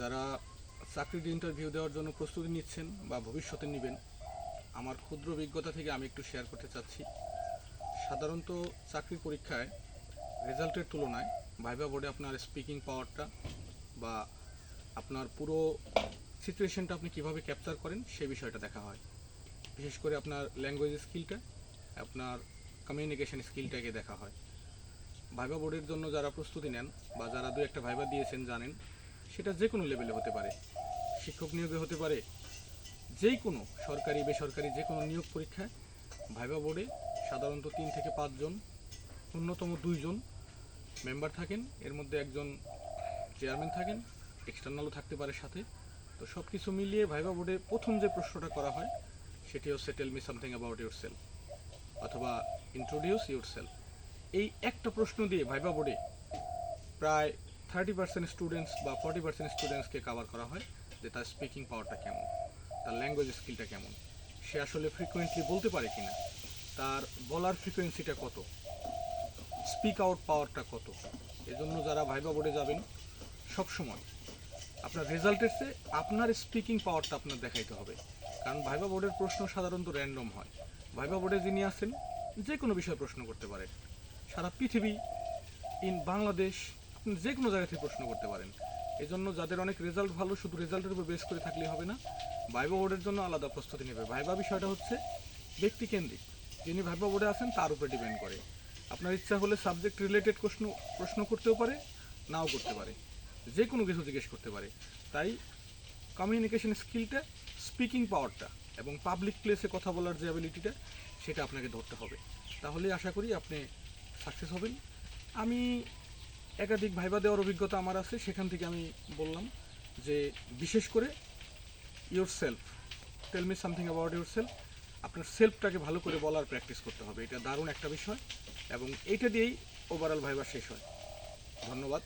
যারা চাকরির ইন্টারভিউ দেওয়ার জন্য প্রস্তুতি নিচ্ছেন বা ভবিষ্যতে নেবেন, আমার ক্ষুদ্র অভিজ্ঞতা থেকে আমি একটু শেয়ার করতে চাচ্ছি। সাধারণত চাকরির পরীক্ষায় রেজাল্টের তুলনায় ভাইবা বোর্ডে আপনার স্পিকিং পাওয়ারটা বা আপনার পুরো সিচুয়েশনটা আপনি কীভাবে ক্যাপচার করেন, সে বিষয়টা দেখা হয়। বিশেষ করে আপনার ল্যাঙ্গুয়েজ স্কিলটা আপনার কমিউনিকেশন স্কিলটাকে দেখা হয়। ভাইবা বোর্ডের জন্য যারা প্রস্তুতি নেন বা যারা দু একটা ভাইবা দিয়েছেন জানেন সেটা যে কোনো লেভেলে হতে পারে। শিক্ষক নিয়োগে হতে পারে যেই কোনো সরকারি, বেসরকারি যে কোনো নিয়োগ পরীক্ষায় ভাইবা বোর্ডে সাধারণত তিন থেকে পাঁচজন অন্যতম দুইজন মেম্বার থাকেন। এর মধ্যে একজন চেয়ারম্যান থাকেন এক্সটার্নালও থাকতে পারে সাথে। তো সব কিছু মিলিয়ে ভাইবা বোর্ডে প্রথম যে প্রশ্নটা করা হয়, সেটি হচ্ছে tell me something about yourself অথবা ইন্ট্রোডিউস ইউর সেলফ এই একটা প্রশ্ন দিয়ে ভাইবা বোর্ডে প্রায় থার্টি পার্সেন্ট স্টুডেন্টস বা ফর্টি পার্সেন্ট স্টুডেন্টসকে কাভার করা হয় যে তার স্পিকিং পাওয়ারটা কেমন, তার ল্যাঙ্গুয়েজ স্কিলটা কেমন, সে আসলে ফ্রিকোয়েন্টলি বলতে পারে কি না তার বলার ফ্রিকোয়েন্সিটা কত স্পিক আউট পাওয়ারটা কত, এজন্য যারা ভাইবা বোর্ডে যাবেন সব সময় আপনার রেজাল্টের চেয়ে আপনার স্পিকিং পাওয়ারটা আপনার দেখাইতে হবে। কারণ ভাইবা বোর্ডের প্রশ্ন সাধারণত র্যান্ডম হয়। ভাইবা বোর্ডে যিনি আছেন, যে কোনো বিষয়ে প্রশ্ন করতে পারেন সারা পৃথিবী ইন বাংলাদেশ আপনি যে কোনো জায়গা থেকে প্রশ্ন করতে পারেন। এই জন্য যাদের অনেক রেজাল্ট ভালো, শুধু রেজাল্টের উপর বেস করে থাকলে হবে না। ভাইবা বোর্ডের জন্য আলাদা প্রস্তুতি নেবে। ভাইবা বিষয়টা হচ্ছে ব্যক্তিকেন্দ্রিক যিনি ভাইবা বোর্ডে আছেন, তার উপরে ডিপেন্ড করে। আপনার ইচ্ছা হলে সাবজেক্ট রিলেটেড প্রশ্ন প্রশ্ন করতেও পারে, নাও করতে পারে। যে কোনো কিছু জিজ্ঞেস করতে পারে। তাই কমিউনিকেশন স্কিলটা স্পিকিং পাওয়ারটা এবং পাবলিক প্লেসে কথা বলার যে অ্যাবিলিটিটা সেটা আপনাকে ধরতে হবে। তাহলেই আশা করি আপনি সাকসেস হবেন। আমি একাধিক ভাইবা দেওয়ার অভিজ্ঞতা আমার আছে, সেখান থেকে আমি বললাম যে বিশেষ করে yourself tell me something about yourself আপনার সেলফটাকে ভালো করে বলার প্র্যাকটিস করতে হবে, এটা দারুণ একটা বিষয় এবং এইটা দিয়েই ওভারঅল ভাইবা শেষ হয়। ধন্যবাদ।